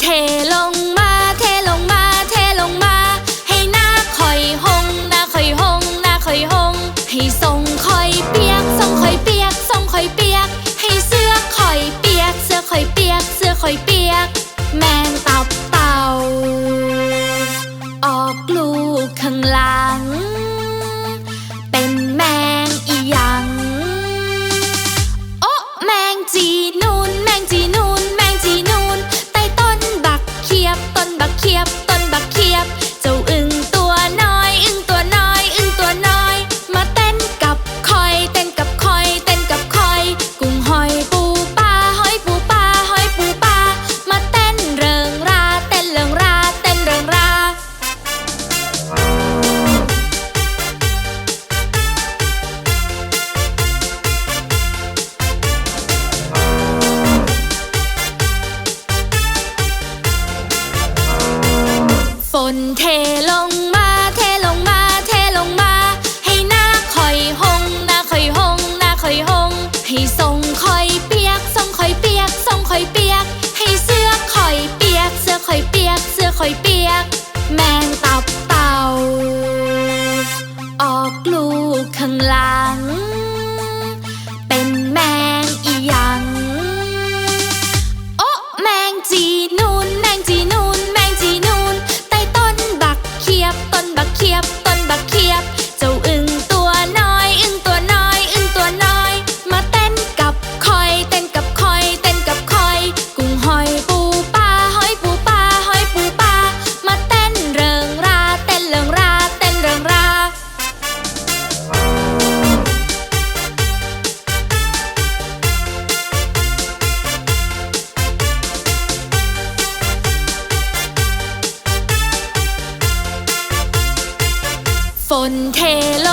เทลงมา เทลงมา เทลงมา ให้หน้าคอยหงหน้าคอยหงหน้าคอยหง ให้ทรงคอยเปียกทรงคอยเปียกทรงคอยเปียก ให้เสื้อคอยเปียก เสื้อคอยเปียก เสื้อคอยเปียกแม นเทลงมา เทลงมา เทลงมา ให้หน้าคอยหงหน้าคอยหงหน้าคอยหง ให้ทรงคอยเปียกทรงคอยเปียกทรงคอยเปียก ให้เสื้อคอยเปียก เสื้อคอยเปียก เสื้อคอยเปียก แมงตับเต่า ออกลูกข้างหลัง เป็นแมงยัง โอ้แมงจีนูนแมงจีน นเทโล